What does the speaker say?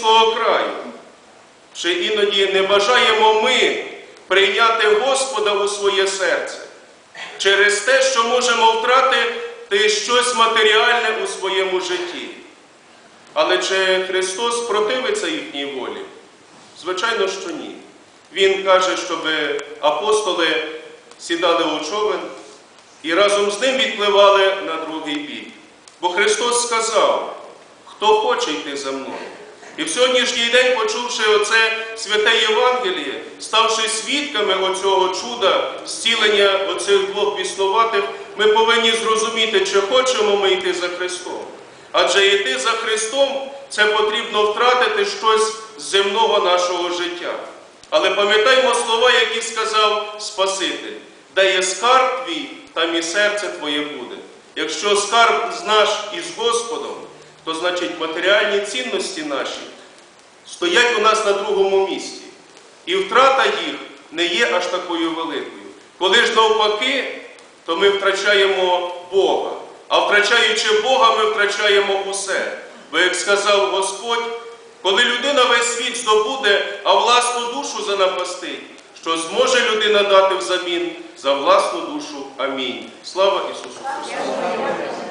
українського краю. Чи іноді не бажаємо ми прийняти Господа у своє серце через те, що можемо втратити щось матеріальне у своєму житті. Але чи Христос противиться їхній волі? Звичайно, що ні. Він каже, щоб апостоли сідали у човен і разом з ним відпливали на другий бік. Бо Христос сказав, хто хоче йти за мною. І в сьогоднішній день, почувши оце святе Євангеліє, ставши свідками оцього чуда, зцілення оцих двох біснуватих, ми повинні зрозуміти, чи хочемо ми йти за Христом. Адже йти за Христом це потрібно втратити щось з земного нашого життя. Але пам'ятаймо слова, які сказав Спаситель, де є скарб твій, там і серце твоє буде. Якщо скарб наш із Господом, то значить матеріальні цінності наші стоять у нас на другому місці. І втрата їх не є аж такою великою. Коли ж навпаки, то ми втрачаємо Бога. А втрачаючи Бога, ми втрачаємо усе. Бо, як сказав Господь, коли людина весь світ здобуде, а власну душу занапастить, що зможе людина дати взамін за власну душу. Амінь. Слава Ісусу Христу!